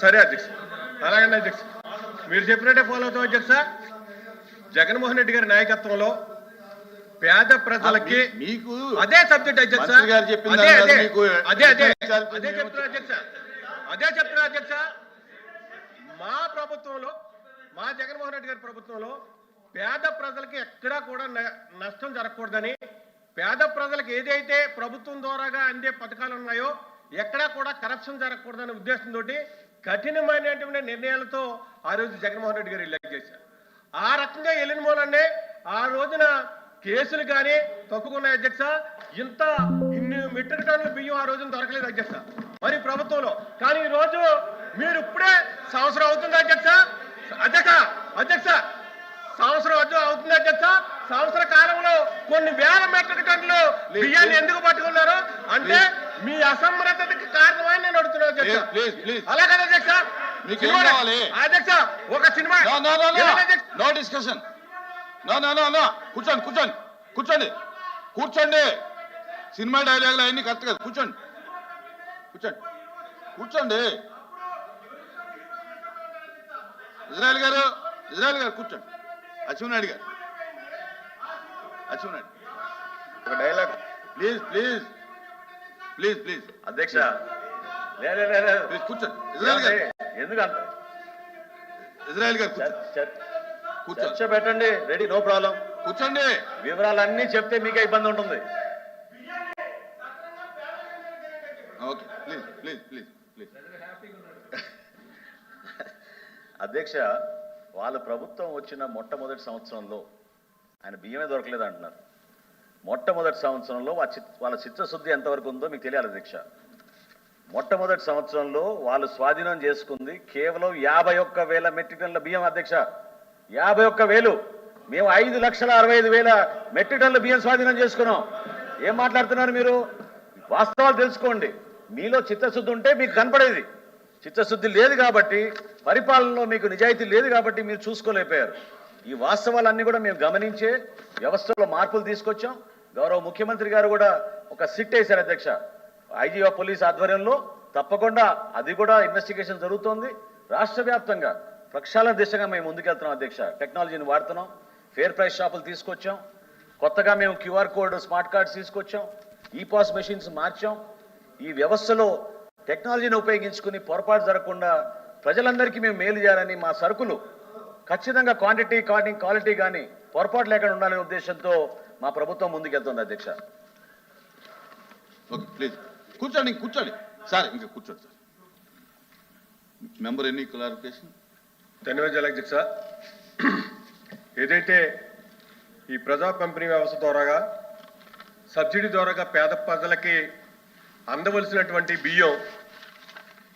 సరే అధ్యక్ష. అలాగండి అధ్యక్ష? మీరు చెప్పినట్టే ఫాలో అవుతాం అధ్యక్ష. జగన్మోహన్ రెడ్డి గారి నాయకత్వంలో పేద ప్రజలకి మీకు అదే సబ్జెక్ట్ అధ్యక్ష. అదే అదే. అదే అదే. అదే చెప్తున్నా అధ్యక్ష. అదే చెప్తున్నా అధ్యక్ష. మా ప్రభుత్వంలో మా జగన్మోహన్ రెడ్డి గారి ప్రభుత్వంలో పేద ప్రజలకి ఎక్కడా కూడా నష్టం జరగకూడదని పేద ప్రజలకు ఏదైతే ప్రభుత్వం ద్వారాగా అందే పథకాలు ఉన్నాయో ఎక్కడా కూడా కరప్షన్ జరగకూడదనే ఉద్దేశంతో కఠినమైనటువంటి నిర్ణయాలతో ఆ రోజు జగన్మోహన్ రెడ్డి గారు ఎలక్ట్ చేశారు. ఆ రకంగా వెళ్ళిన మూలనే ఆ రోజున కేసులు కానీ తప్పుకున్నాయి అధ్యక్ష. ఇంత ఇన్ని మెట్రిక్ టన్నుల బియ్యం ఆ రోజున దొరకలేదు అధ్యక్ష. మరి ప్రభుత్వంలో. కానీ ఈ రోజు మీరు ఇప్పుడే సంవత్సరం అవుతుంది అధ్యక్ష. అధ్యక్ష అధ్యక్ష సంవత్సరం అవుతుంది అధ్యక్ష. సంవత్సర కాలంలో కొన్ని వేల మెట్రిక్ టన్నులు బియ్యాన్ని ఎందుకు పట్టుకున్నారు? అంటే మీ అసమర్థతకి కారణమని నేను అడుగుతున్నాను అధ్యక్ష. ప్లీజ్ ప్లీజ్ ప్లీజ్ అలా కదా అధ్యక్ష? మీకు ఏం సినిమా- కావాలి? అధ్యక్ష ఒక cinema. No no no no. ఏమండి అధ్యక్ష? No discussion. No no no no. కూర్చోండి కూర్చోండి. కూర్చోండి. కూర్చోండి. సినిమా డైలాగులు అవన్నీ కరెక్ట్ కదా. కూర్చోండి. కూర్చోండి. కూర్చోండి. ఇజ్రాయల్ గారు ఇజ్రాయల్ గారు కూర్చోండి. అచ్చునాయుడు గారు. అచ్చునాయుడు ఒక dialogue please please. Please please. అధ్యక్ష కూర్చోండి ఇజ్రాయల్ గారు. ఇజ్రాయల్ గారు పెట్టండి. రెడీ నో ప్రాబ్లం కూర్చోండి. వివరాలన్నీ చెప్తే మీకే ఇబ్బంది ఉంటుంది. Okay. Please please please please. అధ్యక్ష వాళ్ళ ప్రభుత్వం వచ్చిన మొట్టమొదటి సంవత్సరంలో ఆయన బియ్యమే దొరకలేదు అంటున్నారు మొట్టమొదటి సంవత్సరంలో వాళ్ళ చిత్తశుద్ధి ఎంతవరకు ఉందో మీకు తెలియాలి అధ్యక్ష. మొట్టమొదటి సంవత్సరంలో వాళ్ళు స్వాధీనం చేసుకుంది కేవలం యాభై ఒక్క వేల మెట్రిక్ టన్నుల బియ్యం అధ్యక్ష. యాభై ఒక్క వేలు. మేము ఐదు లక్షల అరవై ఐదు వేల మెట్రిక్ టన్నుల బియ్యం స్వాధీనం చేసుకున్నాం. ఏం మాట్లాడుతున్నారు మీరు? వాస్తవాలు తెలుసుకోండి. మీలో చిత్తశుద్ధి ఉంటే మీకు కనపడేది. చిత్తశుద్ధి లేదు కాబట్టి పరిపాలనలో మీకు నిజాయితీ లేదు కాబట్టి మీరు చూసుకోలేకపోయారు. ఈ వాస్తవాలన్నీ కూడా మేము గమనించే వ్యవస్థలో మార్పులు తీసుకొచ్చాం. గౌరవ ముఖ్యమంత్రి గారు కూడా ఒక సిట్ వేశారు అధ్యక్ష. ఐజీ ఆఫ్ పోలీస్ ఆధ్వర్యంలో తప్పకుండా అది కూడా ఇన్వెస్టిగేషన్ జరుగుతోంది. రాష్ట్ర వ్యాప్తంగా ప్రక్షాళన దిశగా మేము ముందుకెళ్తున్నాం అధ్యక్ష. టెక్నాలజీని వాడుతున్నాం. ఫేర్ ప్రైస్ షాపులు తీసుకొచ్చాం. కొత్తగా మేము క్యూఆర్ కోడ్ స్మార్ట్ కార్డ్స్ తీసుకొచ్చాం. ఈ పాస్ మెషిన్స్ మార్చాం. ఈ వ్యవస్థలో టెక్నాలజీని ఉపయోగించుకుని పొరపాటు జరగకుండా ప్రజలందరికీ మేము మేలు చేయాలని మా సరుకులు ఖచ్చితంగా క్వాంటిటీ కానీ క్వాలిటీ కానీ పొరపాటు లేకుండా ఉండాలనే ఉద్దేశంతో మా ప్రభుత్వం ముందుకెళ్తుంది అధ్యక్ష. ఓకే ప్లీజ్ కూర్చోండి ఇంక కూర్చోండి. సార్ ఇంకా కూర్చోండి సార్. మెంబర్ ఎన్ని క్లారిఫికేషన్ ధన్యవాదాలు అధ్యక్ష ఏదైతే ఈ ప్రజా పంపిణీ వ్యవస్థ ద్వారాగా సబ్సిడీ ద్వారాగా పేద ప్రజలకి అందవలసినటువంటి బియ్యం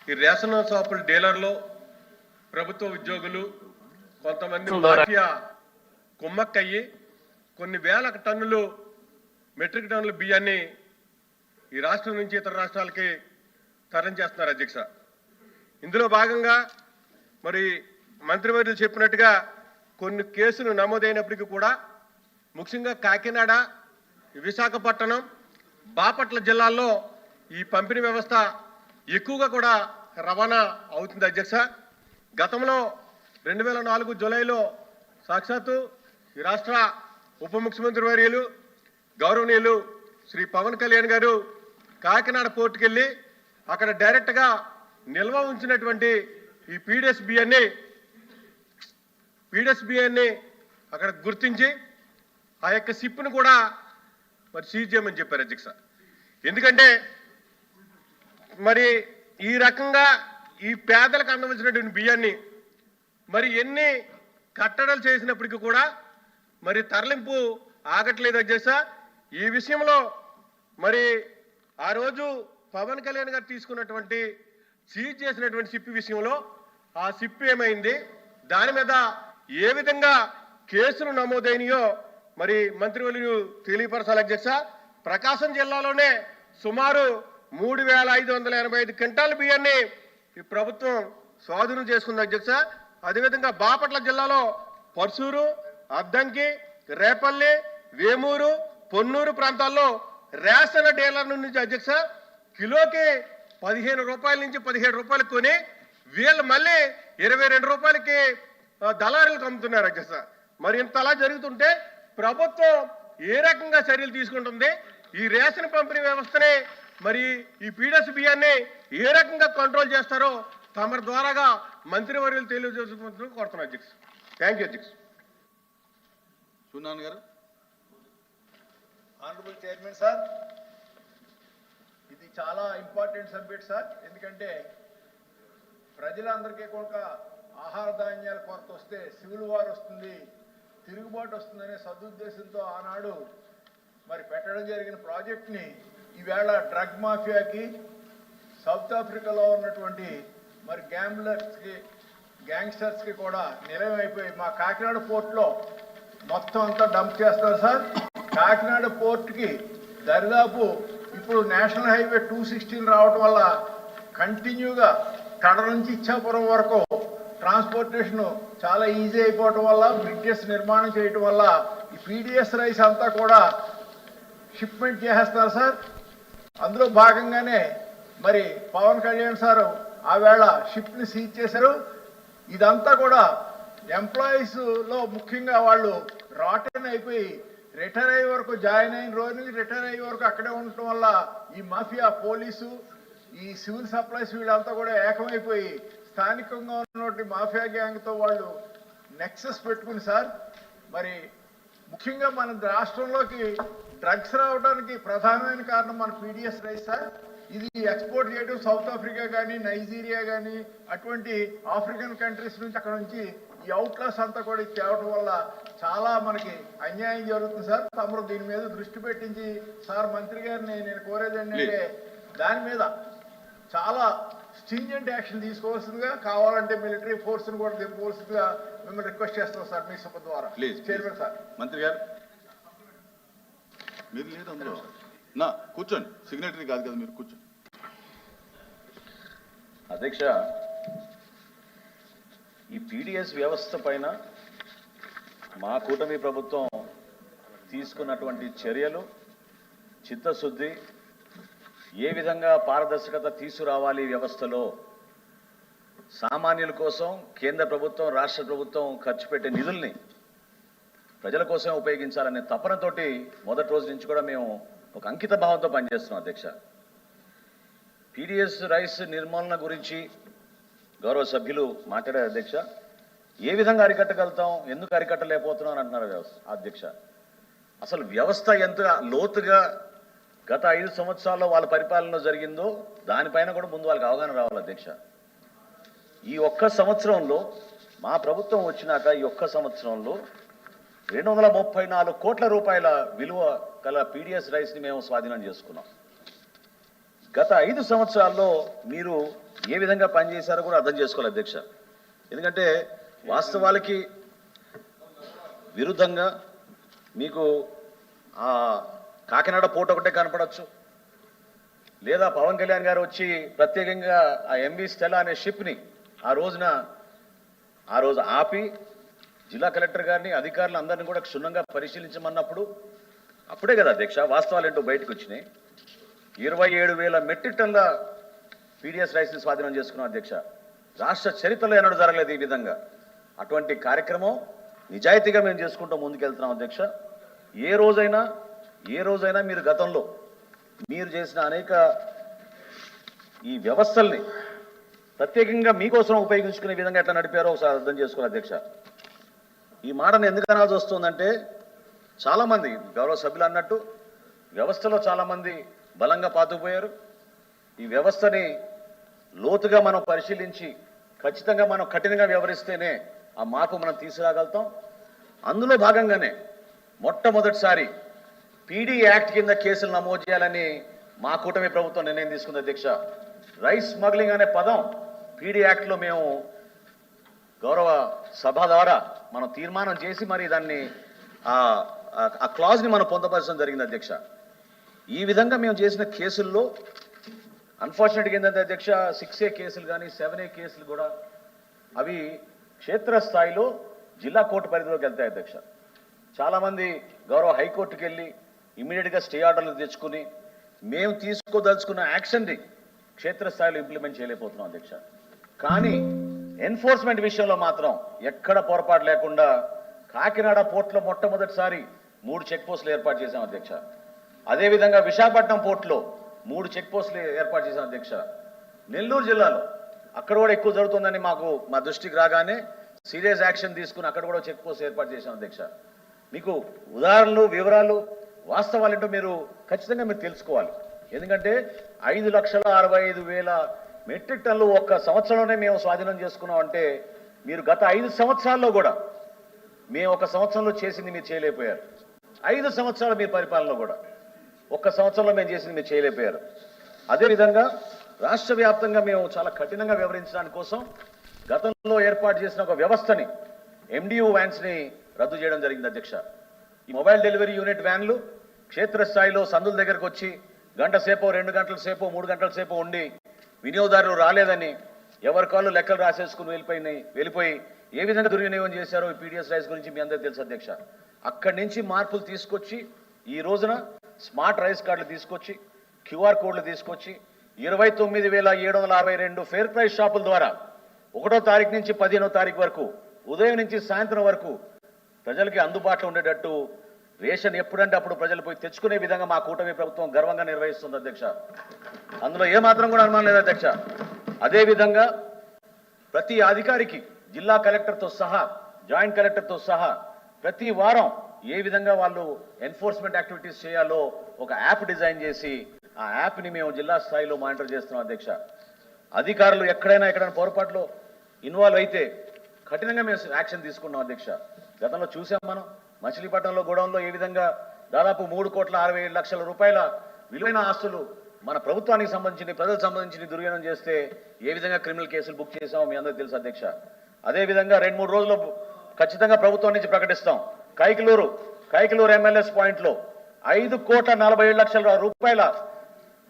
ఈ రేషన్ షాపుల డీలర్లు ప్రభుత్వ ఉద్యోగులు కొంతమంది మాఫియా కుమ్మక్కయ్యి కొన్ని వేల టన్నులు మెట్రిక్ టన్నుల బియ్యాన్ని ఈ రాష్ట్రం నుంచి ఇతర రాష్ట్రాలకి తరలించేస్తున్నారు అధ్యక్ష. ఇందులో భాగంగా మరి మంత్రివర్యులు చెప్పినట్టుగా కొన్ని కేసులు నమోదైనప్పటికీ కూడా ముఖ్యంగా కాకినాడ విశాఖపట్నం బాపట్ల జిల్లాల్లో ఈ పంపిణీ వ్యవస్థ ఎక్కువగా కూడా రవాణా అవుతుంది అధ్యక్ష. గతంలో రెండు వేల నాలుగు జూలైలో సాక్షాత్తు ఈ రాష్ట్ర ఉప ముఖ్యమంత్రి వర్యులు గౌరవనీయులు శ్రీ పవన్ కళ్యాణ్ గారు కాకినాడ పోర్టుకి వెళ్ళి అక్కడ డైరెక్ట్గా నిల్వ ఉంచినటువంటి ఈ పీడిఎస్ బియ్యాన్ని పీడిఎస్ బియ్యాన్ని అక్కడ గుర్తించి ఆ యొక్క సిప్ను కూడా మరి సీజ్ చేయమని చెప్పారు అధ్యక్ష ఎందుకంటే మరి ఈ రకంగా ఈ పేదలకు అందవలసినటువంటి బియ్యాన్ని మరి ఎన్ని కట్టడలు చేసినప్పటికీ కూడా మరి తరలింపు ఆగట్లేదు అధ్యక్ష ఈ విషయంలో మరి ఆ రోజు పవన్ కళ్యాణ్ గారు తీసుకున్నటువంటి సీజ్ చేసినటువంటి సిప్పి విషయంలో ఆ సిప్పి ఏమైంది? దాని మీద ఏ విధంగా కేసులు నమోదైనయో మరి మంత్రివర్యులు తెలియపరచాలి అధ్యక్ష? ప్రకాశం జిల్లాలోనే సుమారు మూడు వేల ఐదు వందల ఎనభై ఐదు క్వింటాల బియ్యాన్ని ఈ ప్రభుత్వం స్వాధీనం చేసుకుంది అధ్యక్ష. అదేవిధంగా బాపట్ల జిల్లాలో పర్సూరు అద్దంకి రేపల్లి వేమూరు పొన్నూరు ప్రాంతాల్లో రేషన్ డీలర్ నుంచి అధ్యక్ష కిలోకి పదిహేను రూపాయల నుంచి పదిహేడు రూపాయలు కొని వీళ్ళు మళ్ళీ ఇరవై రెండు రూపాయలకి దళారులకు అమ్ముతున్నారు అధ్యక్ష. మరి ఇంతలా జరుగుతుంటే ప్రభుత్వం ఏ రకంగా చర్యలు తీసుకుంటుంది? ఈ రేషన్ పంపిణీ వ్యవస్థని మరి ఈ పీడస్ బియ్యాన్ని ఏ రకంగా కంట్రోల్ చేస్తారో తమ ద్వారాగా మంత్రివర్యులు తెలియజేసుకుంటున్నారు కోరుతున్నాను అధ్యక్ష. థ్యాంక్ యూ అధ్యక్ష. సున్నాన్ గారు ఆనరబుల్ చైర్మన్ సార్ ఇది చాలా ఇంపార్టెంట్ సబ్జెక్ట్ సార్ ఎందుకంటే ప్రజలందరికీ కూడా ఆహార ధాన్యాల కొరత వస్తే సివిల్ వార్ వస్తుంది తిరుగుబాటు వస్తుందనే సదుద్దేశంతో ఆనాడు మరి పెట్టడం జరిగిన ప్రాజెక్ట్ని ఈవేళ డ్రగ్ మాఫియాకి సౌత్ ఆఫ్రికాలో ఉన్నటువంటి మరి గ్యాంబ్లర్స్కి గ్యాంగ్స్టర్స్కి కూడా నిలయమైపోయి మా కాకినాడ పోర్ట్లో మొత్తం అంతా డంప్ చేస్తారు సార్ కాకినాడ పోర్ట్కి దరిదాపు ఇప్పుడు నేషనల్ హైవే టూ సిక్స్టీన్ రావడం వల్ల కంటిన్యూగా కడ నుంచి ఇచ్చాపురం వరకు ట్రాన్స్పోర్టేషన్ చాలా ఈజీ అయిపోవటం వల్ల బ్రిడ్జెస్ నిర్మాణం చేయటం వల్ల ఈ పీడిఎస్ రైస్ అంతా కూడా షిప్మెంట్ చేసేస్తారు సార్. అందులో భాగంగానే మరి పవన్ కళ్యాణ్ సారు ఆవేళ షిప్ని సీజ్ చేశారు. ఇదంతా కూడా ఎంప్లాయీస్లో ముఖ్యంగా వాళ్ళు రాటన్ అయిపోయి రిటైర్ అయ్యే వరకు జాయిన్ అయిన రోజు నుంచి రిటైర్ అయ్యే వరకు అక్కడే ఉండటం వల్ల ఈ మాఫియా పోలీసు ఈ సివిల్ సప్లైస్ వీళ్ళంతా కూడా ఏకమైపోయి స్థానికంగా ఉన్నటువంటి మాఫియా గ్యాంగ్తో వాళ్ళు నెక్సెస్ పెట్టుకుని సార్ మరి ముఖ్యంగా మన రాష్ట్రంలోకి డ్రగ్స్ రావడానికి ప్రధానమైన కారణం మన పీడిఎస్ రైస్ సార్. ఇది ఎక్స్పోర్ట్ చేయడం సౌత్ ఆఫ్రికా కానీ నైజీరియా కానీ అటువంటి ఆఫ్రికన్ కంట్రీస్ నుంచి అక్కడ నుంచి ఈ అవుట్లాస్ అంతా కూడా తేవటం వల్ల చాలా మనకి అన్యాయం జరుగుతుంది సార్. తమరు దీని మీద దృష్టి పెట్టించి సార్ మంత్రి గారిని నేను కోరేది ఏంటంటే దాని మీద చాలా స్టింజెంట్ యాక్షన్ తీసుకోవాల్సిందిగా కావాలంటే మిలిటరీ ఫోర్స్ని కూడా దింపవలసిందిగా మిమ్మల్ని రిక్వెస్ట్ చేస్తాం సార్ మీ సభ ద్వారా. Please chairman sir. మంత్రి గారు. మీరు లేదు అందులో. నా కూర్చోండి. సిగ్నేటరీ కాదు కదా మీరు కూర్చోండి. అధ్యక్ష ఈ పీడిఎస్ వ్యవస్థ పైన మా కూటమి ప్రభుత్వం తీసుకున్నటువంటి చర్యలు చిత్తశుద్ధి ఏ విధంగా పారదర్శకత తీసుకురావాలి వ్యవస్థలో సామాన్యుల కోసం కేంద్ర ప్రభుత్వం రాష్ట్ర ప్రభుత్వం ఖర్చు పెట్టే నిధుల్ని ప్రజల కోసం ఉపయోగించాలనే తపనతోటి మొదటి రోజు నుంచి కూడా మేము ఒక అంకిత భావంతో పనిచేస్తున్నాం అధ్యక్ష. పీడిఎస్ రైస్ నిర్మూలన గురించి గౌరవ సభ్యులు మాట్లాడారు అధ్యక్ష ఏ విధంగా అరికట్టగలుగుతాం ఎందుకు అరికట్టలేకపోతున్నాం అని అంటున్నారు వ్యవస్థ అధ్యక్ష. అసలు వ్యవస్థ ఎంత లోతుగా గత ఐదు సంవత్సరాల్లో వాళ్ళ పరిపాలనలో జరిగిందో దానిపైన కూడా ముందు వాళ్ళకి అవగాహన రావాలి అధ్యక్ష. ఈ ఒక్క సంవత్సరంలో మా ప్రభుత్వం వచ్చినాక ఈ ఒక్క సంవత్సరంలో రెండు వందల ముప్పై నాలుగు కోట్ల రూపాయల విలువ గల పీడిఎస్ రైస్ని మేము స్వాధీనం చేసుకున్నాం. గత ఐదు సంవత్సరాల్లో మీరు ఏ విధంగా పనిచేశారో కూడా అర్థం చేసుకోవాలి అధ్యక్ష. ఎందుకంటే వాస్తవాలకి విరుద్ధంగా మీకు ఆ కాకినాడ పోటు ఒకటే కనపడచ్చు. లేదా పవన్ కళ్యాణ్ గారు వచ్చి ప్రత్యేకంగా ఆ ఎంబీ స్టెలా అనే షిప్ని ఆ రోజున ఆ రోజు ఆపి జిల్లా కలెక్టర్ గారిని అధికారులు అందరిని కూడా క్షుణ్ణంగా పరిశీలించమన్నప్పుడు అప్పుడే కదా అధ్యక్ష వాస్తవాలు ఏంటో బయటకు వచ్చినాయి. ఇరవై ఏడు వేల మెట్రిక్ టన్ల పీడిఎస్ రైస్ని స్వాధీనం చేసుకున్నాం అధ్యక్ష. రాష్ట్ర చరిత్రలో ఎన్నడూ జరగలేదు ఈ విధంగా. అటువంటి కార్యక్రమం నిజాయితీగా మేము చేసుకుంటూ ముందుకెళ్తున్నాం అధ్యక్ష. ఏ రోజైనా ఏ రోజైనా మీరు గతంలో మీరు చేసిన అనేక ఈ వ్యవస్థల్ని ప్రత్యేకంగా మీకోసం ఉపయోగించుకునే విధంగా ఎట్లా నడిపారో ఒకసారి అర్థం చేసుకోవాలి అధ్యక్ష. ఈ మాటను ఎందుకు అనాల్సి వస్తుందంటే చాలామంది గౌరవ సభ్యులు అన్నట్టు వ్యవస్థలో చాలామంది బలంగా పాతుకుపోయారు. ఈ వ్యవస్థని లోతుగా మనం పరిశీలించి ఖచ్చితంగా మనం కఠినంగా వ్యవహరిస్తేనే ఆ మార్పు మనం తీసుకురాగలుగుతాం. అందులో భాగంగానే మొట్టమొదటిసారి పీడీ యాక్ట్ కింద కేసులు నమోదు చేయాలని మా కూటమి ప్రభుత్వం నిర్ణయం తీసుకుంది అధ్యక్ష. రైస్ స్మగ్లింగ్ అనే పదం పీడీ యాక్ట్లో మేము గౌరవ సభ ద్వారా మనం తీర్మానం చేసి మరి దాన్ని ఆ- క్లాజ్ని మనం పొందపరచడం జరిగింది అధ్యక్ష. ఈ విధంగా మేము చేసిన కేసుల్లో అన్ఫార్చునేట్గా ఏంటంటే అధ్యక్ష సిక్స్ ఏ కేసులు కానీ సెవెన్ ఏ కేసులు కూడా అవి క్షేత్రస్థాయిలో జిల్లా కోర్టు పరిధిలోకి వెళ్తాయి అధ్యక్ష. చాలామంది గౌరవ హైకోర్టుకి వెళ్ళి ఇమీడియట్గా స్టే ఆర్డర్లు తెచ్చుకుని మేము తీసుకోదలుచుకున్న యాక్షన్ని క్షేత్రస్థాయిలో ఇంప్లిమెంట్ చేయలేకపోతున్నాం అధ్యక్ష. కానీ ఎన్ఫోర్స్మెంట్ విషయంలో మాత్రం ఎక్కడ పొరపాటు లేకుండా కాకినాడ పోర్టులో మొట్టమొదటిసారి మూడు చెక్ పోస్టులు ఏర్పాటు చేశాం అధ్యక్ష. అదేవిధంగా విశాఖపట్నం పోర్టులో మూడు చెక్ పోస్టులు ఏర్పాటు చేశాం అధ్యక్ష. నెల్లూరు జిల్లాలో అక్కడ కూడా ఎక్కువ జరుగుతుందని మాకు మా దృష్టికి రాగానే సీరియస్ యాక్షన్ తీసుకుని అక్కడ కూడా చెక్ పోస్ట్ ఏర్పాటు చేశాం అధ్యక్ష. మీకు ఉదాహరణలు వివరాలు వాస్తవాలు ఏంటో మీరు ఖచ్చితంగా మీరు తెలుసుకోవాలి. ఎందుకంటే ఐదు లక్షల అరవై ఐదు వేల మెట్రిక్ టన్నులు ఒక్క సంవత్సరంలోనే మేము స్వాధీనం చేసుకున్నాం అంటే మీరు గత ఐదు సంవత్సరాల్లో కూడా మేము ఒక సంవత్సరంలో చేసింది మీరు చేయలేకపోయారు. ఐదు సంవత్సరాల మీ పరిపాలనలో కూడా. ఒక్క సంవత్సరంలో మేము చేసింది మీరు చేయలేకపోయారు. అదేవిధంగా రాష్ట్ర వ్యాప్తంగా మేము చాలా కఠినంగా వివరించడానికి కోసం గతంలో ఏర్పాటు చేసిన ఒక వ్యవస్థని ఎండియూ వ్యాన్స్ని రద్దు చేయడం జరిగింది అధ్యక్ష. ఈ మొబైల్ డెలివరీ యూనిట్ వ్యాన్లు క్షేత్రస్థాయిలో సందుల దగ్గరకు వచ్చి గంట సేపు రెండు గంటల సేపు మూడు గంటల సేపు ఉండి వినియోగదారులు రాలేదని ఎవరి కాళ్ళు లెక్కలు రాసేసుకుని వెళ్ళిపోయినాయి వెళ్ళిపోయి ఏ విధంగా దుర్వినియోగం చేశారో ఈ పీడిఎస్ రైస్ గురించి మీ అందరికీ తెలుసు అధ్యక్ష. అక్కడి నుంచి మార్పులు తీసుకొచ్చి ఈ రోజున స్మార్ట్ రైస్ కార్డులు తీసుకొచ్చి క్యూఆర్ కోడ్లు తీసుకొచ్చి ఇరవై తొమ్మిది వేల ఏడు వందల అరవై రెండు ఫేర్ ప్రైస్ షాపుల ద్వారా ఒకటో తారీఖు నుంచి పదిహేనో తారీఖు వరకు ఉదయం నుంచి సాయంత్రం వరకు ప్రజలకి అందుబాటులో ఉండేటట్టు రేషన్ ఎప్పుడంటే అప్పుడు ప్రజలు పోయి తెచ్చుకునే విధంగా మా కూటమి ప్రభుత్వం గర్వంగా నిర్వహిస్తుంది అధ్యక్ష. అందులో ఏమాత్రం కూడా అనుమానం లేదు అధ్యక్ష. అదేవిధంగా ప్రతి అధికారికి జిల్లా కలెక్టర్తో సహా జాయింట్ కలెక్టర్తో సహా ప్రతి వారం ఏ విధంగా వాళ్ళు ఎన్ఫోర్స్మెంట్ యాక్టివిటీస్ చేయాలో ఒక యాప్ డిజైన్ చేసి ఆ యాప్ని మేము జిల్లా స్థాయిలో మానిటర్ చేస్తున్నాం అధ్యక్ష. అధికారులు ఎక్కడైనా ఎక్కడైనా పొరపాట్లో ఇన్వాల్వ్ అయితే కఠినంగా మేము యాక్షన్ తీసుకున్నాం అధ్యక్ష. గతంలో చూసాం మనం మచిలీపట్నంలో గోడౌన్లో ఏ విధంగా దాదాపు మూడు కోట్ల అరవై ఏడు లక్షల రూపాయల విలువైన ఆస్తులు మన ప్రభుత్వానికి సంబంధించిన ప్రజలకు సంబంధించిన దుర్వ్యనం చేస్తే ఏ విధంగా క్రిమినల్ కేసులు బుక్ చేసామో మీ అందరికీ తెలుసు అధ్యక్ష. అదేవిధంగా రెండు మూడు రోజుల్లో ఖచ్చితంగా ప్రభుత్వం నుంచి ప్రకటిస్తాం. కైకలూరు కైకలూరు ఎమ్మెల్యేస్ పాయింట్లో ఐదు కోట్ల నలభై ఏడు లక్షల రూపాయల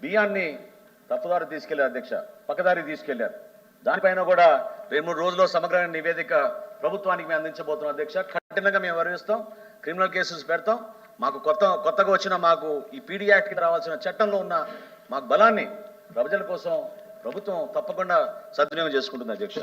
బియ్యాన్ని తప్పుదారి తీసుకెళ్ళారు అధ్యక్ష పక్కదారి తీసుకెళ్ళారు. దానిపైన కూడా రెండు మూడు రోజుల్లో సమగ్రమైన నివేదిక ప్రభుత్వానికి మేము అందించబోతున్నాం అధ్యక్ష. కఠినంగా మేము వివరిస్తాం క్రిమినల్ కేసెస్ పెడతాం. మాకు కొత్త కొత్తగా వచ్చిన మాకు ఈ పీడీ యాక్ట్కి రావాల్సిన చట్టంలో ఉన్న మాకు బలాన్ని ప్రజల కోసం ప్రభుత్వం తప్పకుండా సద్వినియోగం చేసుకుంటుంది అధ్యక్ష.